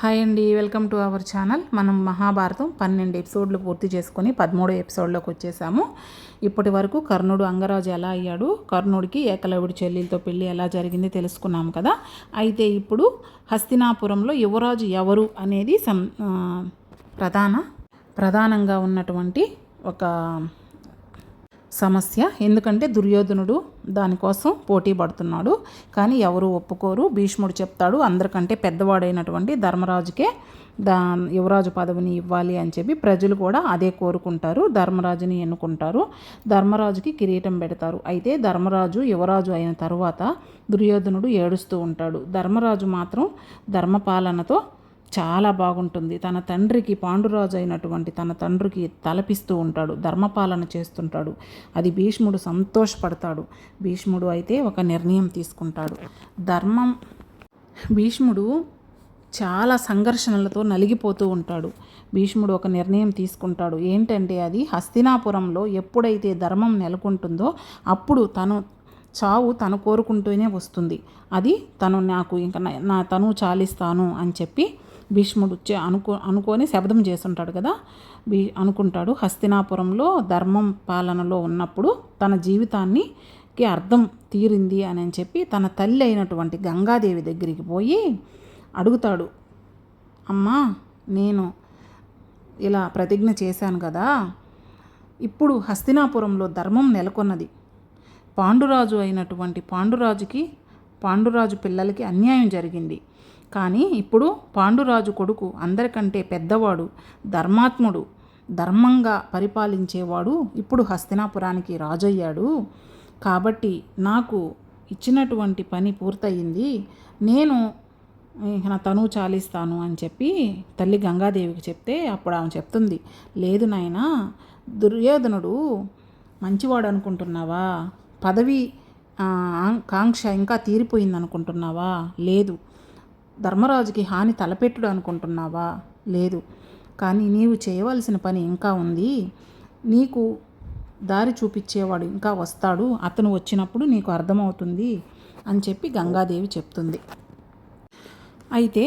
Hi అండి welcome to our channel మనం మహాభారతం పన్నెండు ఎపిసోడ్లు పూర్తి చేసుకొని పదమూడో ఎపిసోడ్లోకి వచ్చేసాము. ఇప్పటి వరకు కర్ణుడు అంగరాజు ఎలా అయ్యాడు కర్ణుడికి ఏకలవుడి చెల్లెలతో పెళ్ళి ఎలా జరిగింది తెలుసుకున్నాము కదా. అయితే ఇప్పుడు హస్తినాపురంలో యువరాజు ఎవరు అనేది సం ప్రధాన ప్రధానంగా ఉన్నటువంటి ఒక సమస్య. ఎందుకంటే దుర్యోధనుడు దానికోసం పోటీ పడుతున్నాడు. కానీ ఎవరు ఒప్పుకోరు. భీష్ముడు చెప్తాడు అందరికంటే పెద్దవాడైనటువంటి ధర్మరాజుకే దా యువరాజు పదవిని ఇవ్వాలి అని చెప్పి ప్రజలు కూడా అదే కోరుకుంటారు. ధర్మరాజుని ఎన్నుకుంటారు. ధర్మరాజుకి కిరీటం పెడతారు. అయితే ధర్మరాజు యువరాజు అయిన తరువాత దుర్యోధనుడు ఏడుస్తూ ఉంటాడు. ధర్మరాజు మాత్రం ధర్మపాలనతో చాలా బాగుంటుంది. తన తండ్రికి పాండురాజు అయినటువంటి తన తండ్రికి తలపిస్తూ ఉంటాడు. ధర్మపాలన చేస్తుంటాడు. అది భీష్ముడు సంతోషపడతాడు. భీష్ముడు అయితే ఒక నిర్ణయం తీసుకుంటాడు. ధర్మం భీష్ముడు చాలా సంఘర్షణలతో నలిగిపోతూ ఉంటాడు. భీష్ముడు ఒక నిర్ణయం తీసుకుంటాడు. ఏంటంటే అది హస్తినాపురంలో ఎప్పుడైతే ధర్మం నెలకొంటుందో అప్పుడు తను చావు తను కోరుకుంటూనే వస్తుంది. అది తను నాకు ఇంకా నా- తను చాలిస్తాను అని చెప్పి భీష్ముడు అనుకో అనుకొని శబ్దం చేస్తుంటాడు కదా? భీ అనుకుంటాడు హస్తినాపురంలో ధర్మం పాలనలో ఉన్నప్పుడు తన జీవితాన్ని అర్థం తీరింది అని అని చెప్పి తన తల్లి అయినటువంటి గంగాదేవి దగ్గరికి పోయి అడుగుతాడు అమ్మా నేను ఇలా ప్రతిజ్ఞ చేశాను కదా ఇప్పుడు హస్తినాపురంలో ధర్మం నెలకొన్నది. పాండురాజు అయినటువంటి పాండురాజుకి పాండురాజు పిల్లలకి అన్యాయం జరిగింది. కానీ ఇప్పుడు పాండురాజు కొడుకు అందరికంటే పెద్దవాడు ధర్మాత్ముడు ధర్మంగా పరిపాలించేవాడు ఇప్పుడు హస్తినాపురానికి రాజయ్యాడు. కాబట్టి నాకు ఇచ్చినటువంటి పని పూర్తయింది. నేను నా తను చాలిస్తాను అని చెప్పి తల్లి గంగాదేవికి చెప్తే అప్పుడు ఆమె చెప్తుంది లేదు నాయనా దుర్యోధనుడు మంచివాడు అనుకుంటున్నావా? పదవి కాంక్ష ఇంకా తీరిపోయింది అనుకుంటున్నావా లేదు ధర్మరాజుకి హాని తలపెట్టుడు అనుకుంటున్నావా? లేదు. కానీ నీవు చేయవలసిన పని ఇంకా ఉంది. నీకు దారి చూపించేవాడు ఇంకా వస్తాడు. అతను వచ్చినప్పుడు నీకు అర్థమవుతుంది అని చెప్పి గంగాదేవి చెప్తుంది. అయితే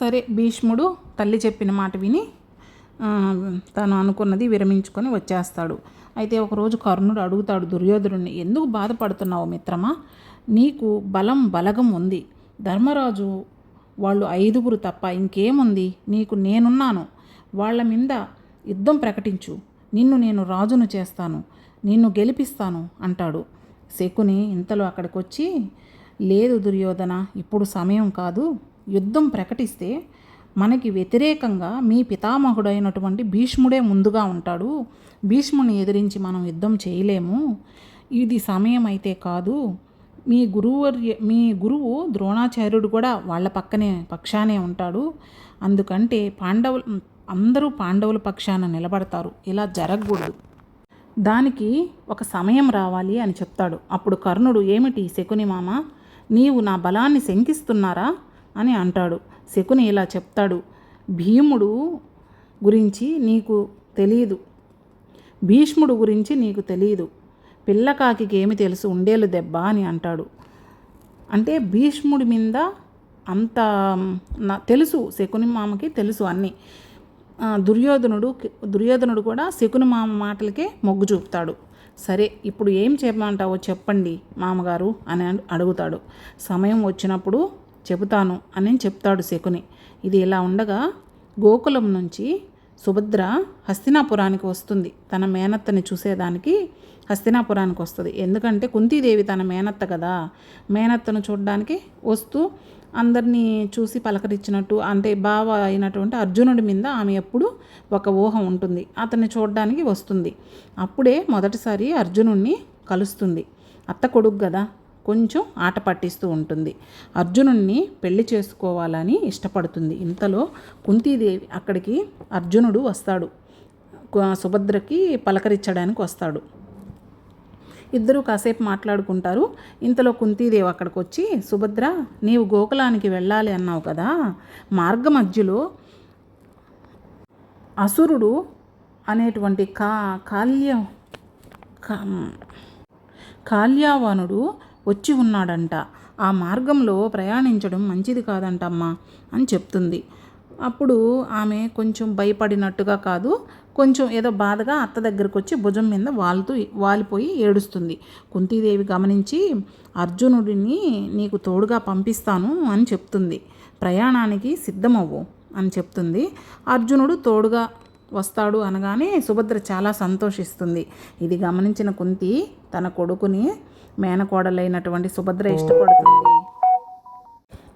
సరే భీష్ముడు తల్లి చెప్పిన మాట విని తను అనుకున్నది విరమించుకొని వచ్చేస్తాడు. అయితే ఒకరోజు కర్ణుడు అడుగుతాడు దుర్యోధనుడిని ఎందుకు బాధపడుతున్నావు మిత్రమా? నీకు బలం బలగం ఉంది. ధర్మరాజు వాళ్ళు ఐదుగురు తప్ప ఇంకేముంది? నీకు నేనున్నాను. వాళ్ళ మీద యుద్ధం ప్రకటించు. నిన్ను నేను రాజును చేస్తాను. నిన్ను గెలిపిస్తాను అంటాడు. శకుని ఇంతలో అక్కడికొచ్చి లేదు దుర్యోధన ఇప్పుడు సమయం కాదు. యుద్ధం ప్రకటిస్తే మనకి వ్యతిరేకంగా మీ పితామహుడైనటువంటి భీష్ముడే ముందుగా ఉంటాడు. భీష్ముని ఎదిరించి మనం యుద్ధం చేయలేము. ఇది సమయం అయితే కాదు. మీ గురువర్య మీ గురువు ద్రోణాచార్యుడు కూడా వాళ్ళ పక్కనే పక్షానే ఉంటాడు. అందుకంటే పాండవులు అందరూ పాండవుల పక్షాన నిలబడతారు. ఇలా జరగకూడదు. దానికి ఒక సమయం రావాలి అని చెప్తాడు. అప్పుడు కర్ణుడు ఏమిటి శకుని మామ? నీవు నా బలాన్ని శంకిస్తున్నారా? అని అంటాడు. శకుని ఇలా చెప్తాడు. భీముడు గురించి నీకు తెలియదు భీష్ముడు గురించి నీకు తెలియదు పిల్లకాకి ఏమి తెలుసు ఉండేలు దెబ్బ అని అంటాడు. అంటే భీష్ముడి మీద అంత నా- తెలుసు శకుని మామకి తెలుసు అన్నీ. దుర్యోధనుడు దుర్యోధనుడు కూడా శకుని మామ మాటలకే మొగ్గు చూపుతాడు. సరే ఇప్పుడు ఏం చెప్పమంటావో చెప్పండి మామగారు అని అడుగుతాడు. సమయం వచ్చినప్పుడు చెబుతాను అని చెప్తాడు శకుని. ఇది ఇలా ఉండగా గోకులం నుంచి సుభద్ర హస్తినాపురానికి వస్తుంది. తన మేనత్తని చూసేదానికి హస్తినాపురానికి వస్తుంది. ఎందుకంటే కుంతీదేవి తన మేనత్త కదా. మేనత్తను చూడడానికి వస్తూ అందరినీ చూసి పలకరించినట్టు అంటే బావ అయినటువంటి అర్జునుడి మీద ఆమె ఎప్పుడు ఒక ఊహ ఉంటుంది. అతన్ని చూడడానికి వస్తుంది. అప్పుడే మొదటిసారి అర్జునుడిని కలుస్తుంది. అత్త కొడుకు కదా కొంచెం ఆట పట్టిస్తూ ఉంటుంది. అర్జునుడిని పెళ్ళి చేసుకోవాలని ఇష్టపడుతుంది. ఇంతలో కుంతీదేవి అక్కడికి అర్జునుడు వస్తాడు. సుభద్రకి పలకరించడానికి వస్తాడు. ఇద్దరు కాసేపు మాట్లాడుకుంటారు. ఇంతలో కుంతీదేవి అక్కడికి వచ్చి సుభద్ర నీవు గోకులానికి వెళ్ళాలి అన్నావు కదా. మార్గ మధ్యలో అసురుడు అనేటువంటి కా కాల్య కాల్యావానుడు కాల్యావనుడు వచ్చి ఉన్నాడంట. ఆ మార్గంలో ప్రయాణించడం మంచిది కాదంటమ్మా అని చెప్తుంది. అప్పుడు ఆమె కొంచెం భయపడినట్టుగా కాదు కొంచెం ఏదో బాధగా అత్త దగ్గరకు వచ్చి భుజం మీద వాలుతూ వాలిపోయి ఏడుస్తుంది. కుంతీదేవి గమనించి అర్జునుడిని నీకు తోడుగా పంపిస్తాను అని చెప్తుంది. ప్రయాణానికి సిద్ధమవ్వు అని చెప్తుంది. అర్జునుడు తోడుగా వస్తాడు అనగానే సుభద్ర చాలా సంతోషిస్తుంది. ఇది గమనించిన కుంతి తన కొడుకుని మేనకోడలైనటువంటి సుభద్ర ఇష్టపడుతుంది.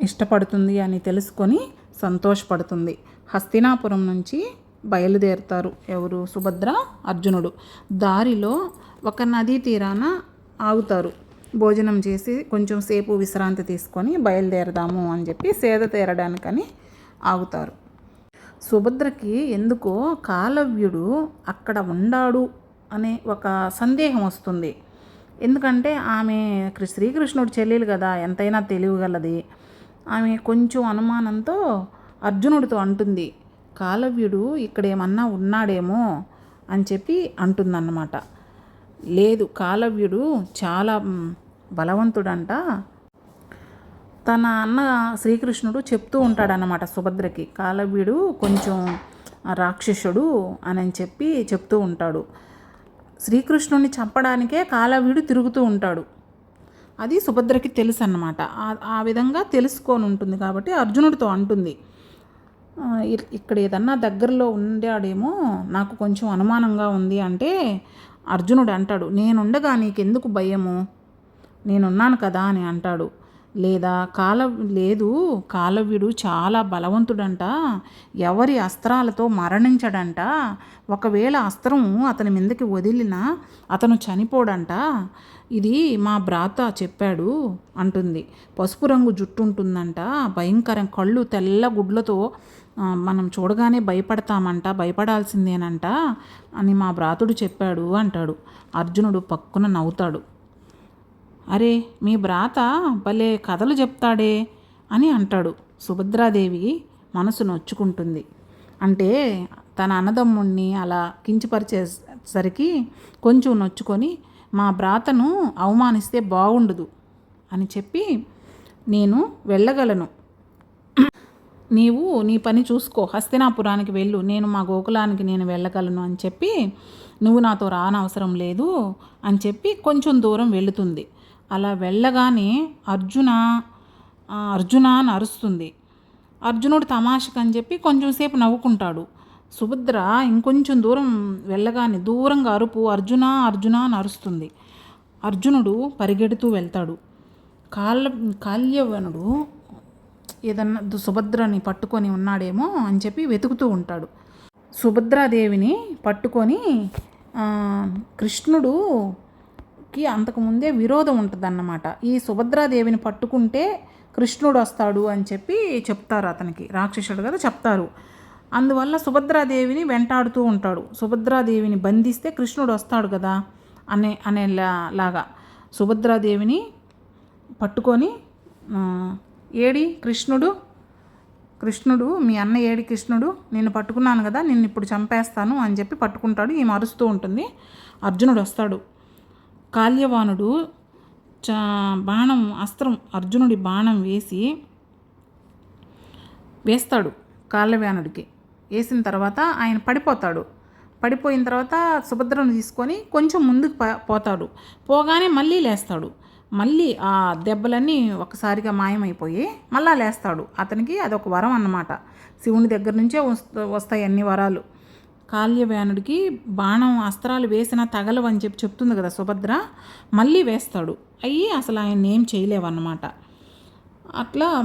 ఇష్టపడుతుంది అని తెలుసుకొని సంతోషపడుతుంది. హస్తినాపురం నుంచి బయలుదేరుతారు. ఎవరు? సుభద్ర అర్జునుడు. దారిలో ఒక నదీ తీరాన ఆగుతారు. భోజనం చేసి కొంచెం సేపు విశ్రాంతి తీసుకొని బయలుదేరదాము అని చెప్పి సేద తీరడానికని ఆగుతారు. సుభద్రకి ఎందుకో కాలవ్యుడు అక్కడ ఉండాడు అనే ఒక సందేహం వస్తుంది. ఎందుకంటే ఆమె శ్రీకృష్ణుడు చెల్లెలు కదా ఎంతైనా తెలియగలది ఆమె కొంచెం అనుమానంతో అర్జునుడితో అంటుంది. కాలవ్యుడు ఇక్కడ ఏమన్నా ఉన్నాడేమో అని చెప్పి అంటుందన్నమాట. లేదు కాలవ్యుడు చాలా బలవంతుడంట. తన అన్న శ్రీకృష్ణుడు చెప్తూ ఉంటాడనమాట సుభద్రకి కాలవ్యుడు కొంచెం రాక్షసుడు అని చెప్పి చెప్తూ ఉంటాడు. శ్రీకృష్ణుడిని చంపడానికే కాలవ్యుడు తిరుగుతూ ఉంటాడు. అది సుభద్రకి తెలుసు అన్నమాట ఆ- విధంగా తెలుసుకొని ఉంటుంది కాబట్టి అర్జునుడితో అంటుంది. ఇక్కడ ఏదన్నా దగ్గరలో ఉండాడేమో నాకు కొంచెం అనుమానంగా ఉంది అంటే అర్జునుడు అంటాడు నేనుండగా నీకెందుకు భయము? నేనున్నాను కదా అని అంటాడు. లేదా కాల లేదు కాలవ్యుడు చాలా బలవంతుడంట ఎవరి అస్త్రాలతో మరణించడంట ఒకవేళ అస్త్రం అతని మీదకి వదిలినా అతను చనిపోడంట ఇది మా భ్రాత చెప్పాడు అంటుంది. పసుపు రంగు జుట్టు ఉంటుందంట భయంకరం కళ్ళు తెల్ల గుడ్లతో మనం చూడగానే భయపడతామంట భయపడాల్సిందేనంట అని మా భ్రాతుడు చెప్పాడు అంటాడు. అర్జునుడు పక్కున నవ్వుతాడు. అరే మీ భ్రాత భలే కథలు చెప్తాడే అని అంటాడు. సుభద్రాదేవి మనసు నొచ్చుకుంటుంది. అంటే తన అన్నదమ్ముణ్ణి అలా కించపరిచేసరికి కొంచెం నొచ్చుకొని మా భ్రాతను అవమానిస్తే బాగుండదు అని చెప్పి నేను వెళ్ళగలను. నీవు నీ పని చూసుకో. హస్తినాపురానికి వెళ్ళు. నేను మా గోకులానికి నేను వెళ్ళగలను అని చెప్పి నువ్వు నాతో రానవసరం లేదు అని చెప్పి కొంచెం దూరం వెళుతుంది. అలా వెళ్ళగానే అర్జున అర్జున అని అరుస్తుంది. అర్జునుడు తమాషకని అని చెప్పి కొంచెంసేపు నవ్వుకుంటాడు. సుభద్ర ఇంకొంచెం దూరం వెళ్ళగానే దూరంగా అరుపు అర్జున అర్జున అని అరుస్తుంది. అర్జునుడు పరిగెడుతూ వెళ్తాడు. కాళ్ళ కాల్యవనుడు ఏదన్నా దు- సుభద్రని పట్టుకొని ఉన్నాడేమో అని చెప్పి వెతుకుతూ ఉంటాడు. సుభద్రాదేవిని పట్టుకొని కృష్ణుడుకి అంతకుముందే విరోధం ఉంటుందన్నమాట. ఈ సుభద్రాదేవిని పట్టుకుంటే కృష్ణుడు వస్తాడు అని చెప్పి చెప్తారు అతనికి. రాక్షసుడు కదా చెప్తారు. అందువల్ల సుభద్రాదేవిని వెంటాడుతూ ఉంటాడు. సుభద్రాదేవిని బంధిస్తే కృష్ణుడు వస్తాడు కదా అనే అనే లాగా. సుభద్రాదేవిని పట్టుకొని ఏడి కృష్ణుడు? కృష్ణుడు మీ అన్న ఏడి కృష్ణుడు? నేను పట్టుకున్నాను కదా నిన్ను ఇప్పుడు చంపేస్తాను అని చెప్పి పట్టుకుంటాడు ఈమె అరుస్తూ ఉంటుంది. అర్జునుడు వస్తాడు. కాల్యవానుడు చా బాణం అస్త్రం అర్జునుడి బాణం వేసి వేస్తాడు కాళ్ళవ్యానుడికి వేసిన తర్వాత ఆయన పడిపోతాడు. పడిపోయిన తర్వాత సుభద్రను తీసుకొని కొంచెం ముందుకు ప- పోతాడు. పోగానే మళ్ళీ లేస్తాడు. మళ్ళీ ఆ దెబ్బలన్నీ ఒకసారిగా మాయమైపోయి మళ్ళా లేస్తాడు. అతనికి అదొక వరం అన్నమాట. శివుని దగ్గర నుంచే వస్త- వస్తాయి అన్ని వరాలు. కాల్యవ్యానుడికి బాణం అస్త్రాలు వేసినా తగలవని చెప్పి చెప్తుంది కదా సుభద్ర. మళ్ళీ వేస్తాడు. అయ్యి అసలు ఆయన ఏం చేయలేవన్నమాట. అట్లా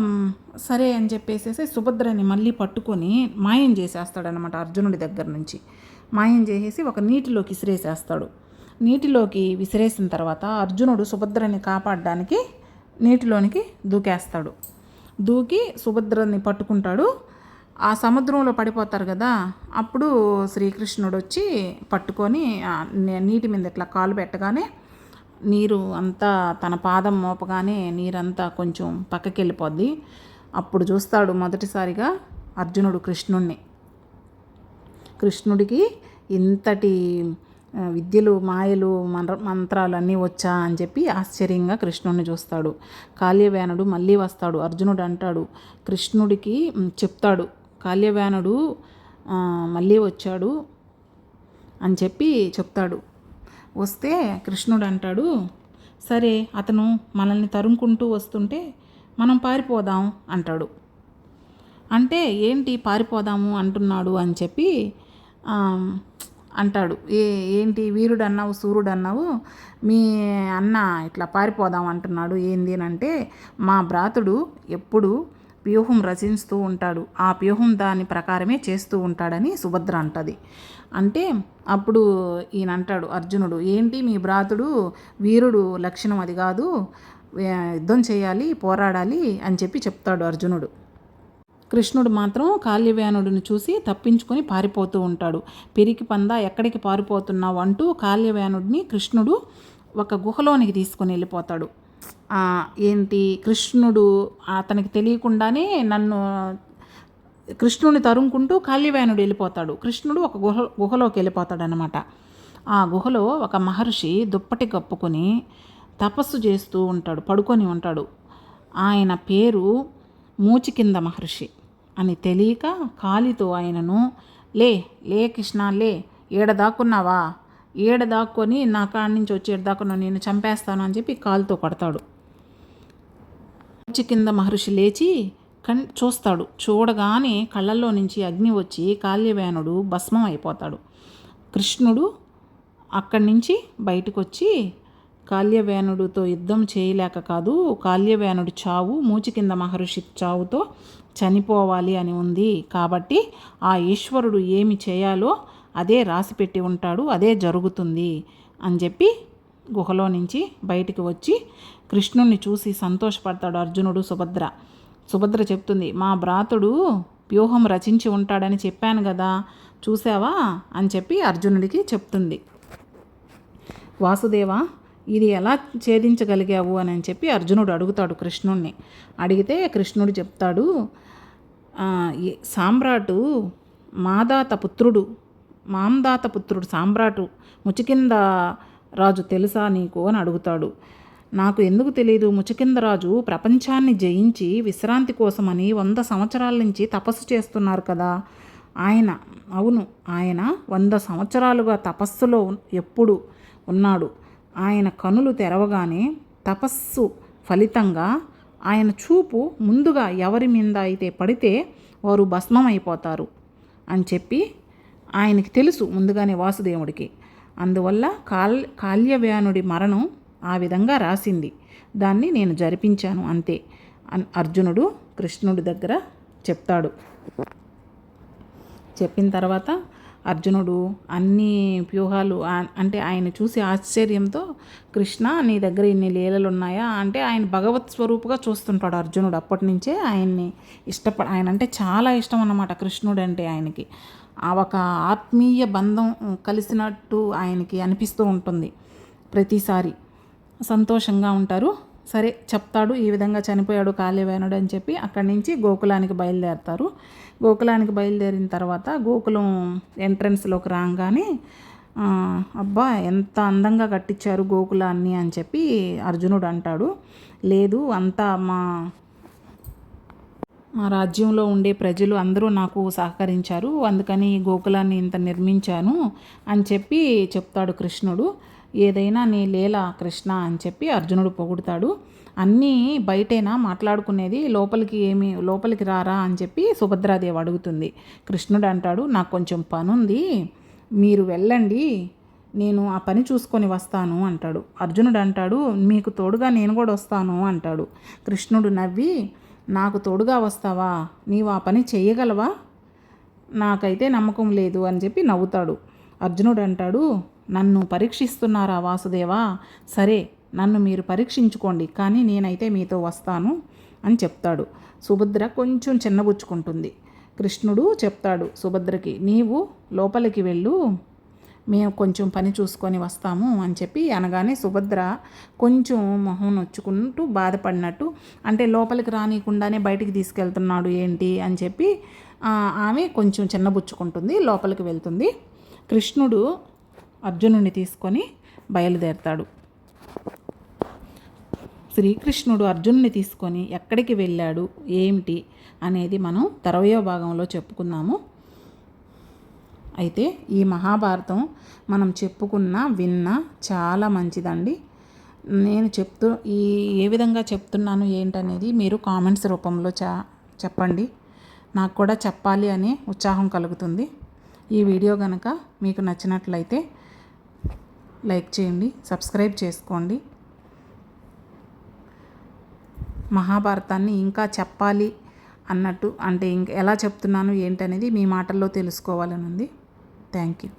సరే అని చెప్పేసేసి సుభద్రని మళ్ళీ పట్టుకొని మాయం చేసేస్తాడనమాట అర్జునుడి దగ్గర నుంచి. మాయం చేసేసి ఒక నీటిలోకి ఇసిరేసేస్తాడు. నీటిలోకి విసిరేసిన తర్వాత అర్జునుడు సుభద్రని కాపాడడానికి నీటిలోనికి దూకేస్తాడు. దూకి సుభద్రని పట్టుకుంటాడు. ఆ సముద్రంలో పడిపోతారు కదా అప్పుడు శ్రీకృష్ణుడు వచ్చి పట్టుకొని నీటి మీద ఇట్లా కాలు పెట్టగానే నీరు అంతా తన పాదం మోపగానే నీరంతా కొంచెం పక్కకి వెళ్ళిపోద్ది అప్పుడు చూస్తాడు మొదటిసారిగా అర్జునుడు కృష్ణుణ్ణి. కృష్ణుడికి ఇంతటి విద్యలు మాయలు మంత్ర మంత్రాలు అన్నీ వచ్చా అని చెప్పి ఆశ్చర్యంగా కృష్ణుడిని చూస్తాడు. కాల్యవ్యానుడు మళ్ళీ వస్తాడు. అర్జునుడు అంటాడు కృష్ణుడికి చెప్తాడు. కాల్యవ్యానుడు మళ్ళీ వచ్చాడు అని చెప్పి చెప్తాడు. వస్తే కృష్ణుడు అంటాడు సరే అతను మనల్ని తరుముకుంటూ వస్తుంటే మనం పారిపోదాం అంటాడు. అంటే ఏంటి పారిపోదాము అంటున్నాడు అని చెప్పి అంటాడు. ఏ ఏంటి వీరుడు అన్నావు సూర్యుడు అన్నావు మీ అన్న ఇట్లా పారిపోదాం అంటున్నాడు. ఏంది అని అంటే మా భ్రాతుడు ఎప్పుడు వ్యూహం రచిస్తూ ఉంటాడు. ఆ వ్యూహం దాని ప్రకారమే చేస్తూ ఉంటాడని సుభద్ర అంటది. అంటే అప్పుడు ఈయన అంటాడు అర్జునుడు ఏంటి మీ భ్రాతుడు వీరుడు లక్షణం అది కాదు. యుద్ధం చేయాలి పోరాడాలి అని చెప్పి చెప్తాడు అర్జునుడు. కృష్ణుడు మాత్రం కాల్యవ్యానుడిని చూసి తప్పించుకొని పారిపోతూ ఉంటాడు. పెరికి పంద ఎక్కడికి పారిపోతున్నావు అంటూ కాల్యవ్యానుడిని కృష్ణుడు ఒక గుహలోనికి తీసుకొని వెళ్ళిపోతాడు. ఏంటి? కృష్ణుడు అతనికి తెలియకుండానే నన్ను కృష్ణుని తరుముకుంటూ కాల్యవ్యానుడు వెళ్ళిపోతాడు. కృష్ణుడు ఒక గుహ గుహలోకి వెళ్ళిపోతాడు అనమాట ఆ గుహలో ఒక మహర్షి దుప్పటి కప్పుకొని తపస్సు చేస్తూ ఉంటాడు పడుకొని ఉంటాడు. ఆయన పేరు మూచికింద మహర్షి అని తెలియక కాలితో ఆయనను లే లే కృష్ణ లే ఏడ దాక్కున్నావా? దాక్కొని నా కాడి నుంచి వచ్చేడు నేను చంపేస్తాను అని చెప్పి కాలుతో కొడతాడు. మూచి కింద మహర్షి లేచి కన్ చూస్తాడు. చూడగానే కళ్ళల్లో నుంచి అగ్ని వచ్చి కాల్యవ్యానుడు భస్మం అయిపోతాడు. కృష్ణుడు అక్కడి నుంచి బయటకు వచ్చి కాల్యవ్యానుడితో యుద్ధం చేయలేక కాదు కాల్యవ్యానుడి చావు మూచికింద మహర్షి చావుతో చనిపోవాలి అని ఉంది. కాబట్టి ఆ ఈశ్వరుడు ఏమి చేయాలో అదే రాసిపెట్టి ఉంటాడు అదే జరుగుతుంది అని చెప్పి గుహలో నుంచి బయటికి వచ్చి కృష్ణుణ్ణి చూసి సంతోషపడతాడు అర్జునుడు సుభద్ర. సుభద్ర చెప్తుంది మా భ్రాతుడు వ్యూహం రచించి ఉంటాడని చెప్పాను కదా చూసావా అని చెప్పి అర్జునుడికి చెప్తుంది. వాసుదేవ ఇది ఎలా ఛేదించగలిగావు అని చెప్పి అర్జునుడు అడుగుతాడు కృష్ణుణ్ణి. అడిగితే కృష్ణుడు చెప్తాడు సామ్రాటు మాదాత పుత్రుడు మాందాత పుత్రుడు సామ్రాటు ముచికింద రాజు తెలుసా నీకు? అని అడుగుతాడు. నాకు ఎందుకు తెలియదు ముచికింద రాజు ప్రపంచాన్ని జయించి విశ్రాంతి కోసమని వంద సంవత్సరాల నుంచి తపస్సు చేస్తున్నారు కదా. ఆయన అవును ఆయన వంద సంవత్సరాలుగా తపస్సులో ఎప్పుడు ఉన్నాడు. ఆయన కనులు తెరవగానే తపస్సు ఫలితంగా ఆయన చూపు ముందుగా ఎవరి మీద అయితే పడితే వారు భస్మం అయిపోతారు అని చెప్పి ఆయనకి తెలుసు ముందుగానే వాసుదేవుడికి. అందువల్ల కాల్ కాల్యవ్యానుడి మరణం ఆ విధంగా రాసింది. దాన్ని నేను జరిపించాను అంతే అర్జునుడు కృష్ణుడి దగ్గర చెప్తాడు. చెప్పిన తర్వాత అర్జునుడు అన్ని వ్యూహాలు అంటే ఆయన చూసి ఆశ్చర్యంతో కృష్ణ నీ దగ్గర ఇన్ని లీలలు ఉన్నాయా అంటే ఆయన భగవత్ స్వరూపుగా చూస్తుంటాడు అర్జునుడు. అప్పటి నుంచే ఆయన్ని ఇష్టపడ ఆయన అంటే చాలా ఇష్టం అన్నమాట కృష్ణుడు అంటే ఆయనకి. ఆ ఒక ఆత్మీయ బంధం కలిసినట్టు ఆయనకి అనిపిస్తూ ఉంటుంది. ప్రతిసారి సంతోషంగా ఉంటారు. సరే చెప్తాడు ఈ విధంగా చనిపోయాడు కాల్యవేనుడు అని చెప్పి అక్కడి నుంచి గోకులానికి బయలుదేరతారు. గోకులానికి బయలుదేరిన తర్వాత గోకులం ఎంట్రన్స్లోకి రాగానే అబ్బా ఎంత అందంగా కట్టించారు గోకులాన్ని అని చెప్పి అర్జునుడు అంటాడు. లేదు అంతా మా మా రాజ్యంలో ఉండే ప్రజలు అందరూ నాకు సహకరించారు అందుకని గోకులాన్ని ఇంత నిర్మించాను అని చెప్పి చెప్తాడు కృష్ణుడు. ఏదైనా నీ లీల కృష్ణ అని చెప్పి అర్జునుడు పొగుడుతాడు. అన్నీ బయటేనా మాట్లాడుకునేది? లోపలికి ఏమి లోపలికి రారా అని చెప్పి సుభద్రాదేవి అడుగుతుంది. కృష్ణుడు అంటాడు నాకు కొంచెం పనుంది. మీరు వెళ్ళండి. నేను ఆ పని చూసుకొని వస్తాను అంటాడు. అర్జునుడు అంటాడు మీకు తోడుగా నేను కూడా వస్తాను అంటాడు. కృష్ణుడు నవ్వి నాకు తోడుగా వస్తావా? నీవు ఆ పని చేయగలవా? నాకైతే నమ్మకం లేదు అని చెప్పి నవ్వుతాడు. అర్జునుడు అంటాడు నన్ను పరీక్షిస్తున్నారా వాసుదేవా? సరే నన్ను మీరు పరీక్షించుకోండి కానీ నేనైతే మీతో వస్తాను అని చెప్తాడు. సుభద్ర కొంచెం చిన్నబుచ్చుకుంటుంది. కృష్ణుడు చెప్తాడు సుభద్రకి నీవు లోపలికి వెళ్ళు మేము కొంచెం పని చూసుకొని వస్తాము అని చెప్పి అనగానే సుభద్ర కొంచెం మొహం నొచ్చుకుంటూ బాధపడినట్టు అంటే లోపలికి రానియకుండానే బయటికి తీసుకెళ్తున్నాడు ఏంటి? అని చెప్పి ఆమె కొంచెం చిన్నబుచ్చుకుంటుంది లోపలికి వెళ్తుంది. కృష్ణుడు అర్జునుడిని తీసుకొని బయలుదేరతాడు. శ్రీకృష్ణుడు అర్జునుని తీసుకొని ఎక్కడికి వెళ్ళాడు? ఏమిటి? అనేది మనం తరవయో భాగంలో చెప్పుకున్నాము. అయితే ఈ మహాభారతం మనం చెప్పుకున్న విన్న చాలా మంచిదండి. నేను చెప్తూ ఈ ఏ విధంగా చెప్తున్నాను ఏంటనేది మీరు కామెంట్స్ రూపంలో చా చెప్పండి. నాకు కూడా చెప్పాలి అనే ఉత్సాహం కలుగుతుంది. ఈ వీడియో కనుక మీకు నచ్చినట్లయితే లైక్ చేయండి సబ్స్క్రైబ్ చేసుకోండి. మహాభారతాన్ని ఇంకా చెప్పాలి అన్నట్టు అంటే ఇంక ఎలా చెప్తున్నాను ఏంటనేది మీ మాటల్లో తెలుసుకోవాలని ఉంది థ్యాంక్ యూ.